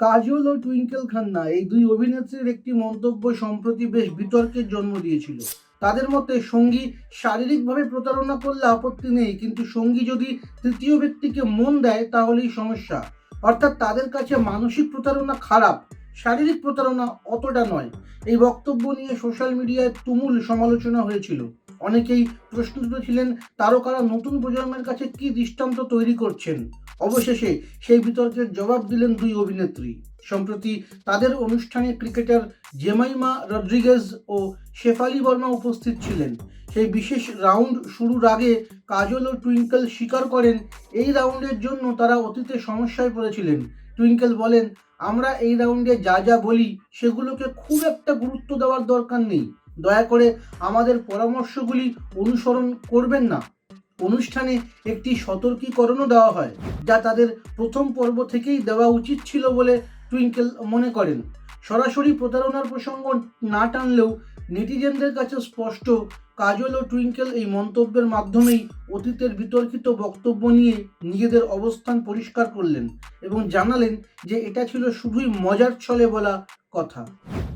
কাজল ও twinkle Khanna এই দুই অভিনেত্রীর একটি মন্তব্য সম্প্রতি বেশ বিতর্কের জন্ম দিয়েছিল। তাদের মতে, সঙ্গী শারীরিকভাবে প্রতারণা করলে আপত্তি নেই, কিন্তু সঙ্গী যদি তৃতীয় ব্যক্তিকে মন দেয়, তাহলেই সমস্যা। অর্থাৎ তাদের কাছে মানসিক প্রতারণা খারাপ, শারীরিক প্রতারণা অতটা নয়। এই বক্তব্য নিয়ে সোশ্যাল মিডিয়ায় তুমুল সমালোচনা হয়েছিল। অনেকেই প্রশ্ন তুলেছিলেন তারকারা নতুন প্রজন্মের কাছে কি দৃষ্টান্ত তৈরি করছেন? অবশেষে সেই বিতর্কের জবাব দিলেন দুই অভিনেত্রী। সম্প্রতি তাদের অনুষ্ঠানে ক্রিকেটার জেমাইমা রড্রিগেজ ও শেফালি বর্মা উপস্থিত ছিলেন। সেই বিশেষ রাউন্ড শুরুর আগে কাজল ও টুইঙ্কেল স্বীকার করেন, এই রাউন্ডের জন্য তারা অতীতে সমস্যায় পড়েছিলেন। টুইঙ্কেল বলেন, আমরা এই রাউন্ডে যা যা বলি, সেগুলোকে খুব একটা গুরুত্ব দেওয়ার দরকার নেই। দয়া করে আমাদের পরামর্শগুলি অনুসরণ করবেন না। অনুষ্ঠানে একটি সতর্কীকরণও দেওয়া হয়, যা তাদের প্রথম পর্ব থেকেই দেওয়া উচিত ছিল বলে টুইঙ্কেল মনে করেন। সরাসরি প্রতারণার প্রসঙ্গ না টানলেও নেটিজেনদের কাছে স্পষ্ট কাজল ও টুইঙ্কেল এই মন্তব্যের মাধ্যমেই অতীতের বিতর্কিত বক্তব্য নিয়ে নিজেদের অবস্থান পরিষ্কার করলেন এবং জানালেন যে এটা ছিল শুধুই মজার ছলে বলা কথা।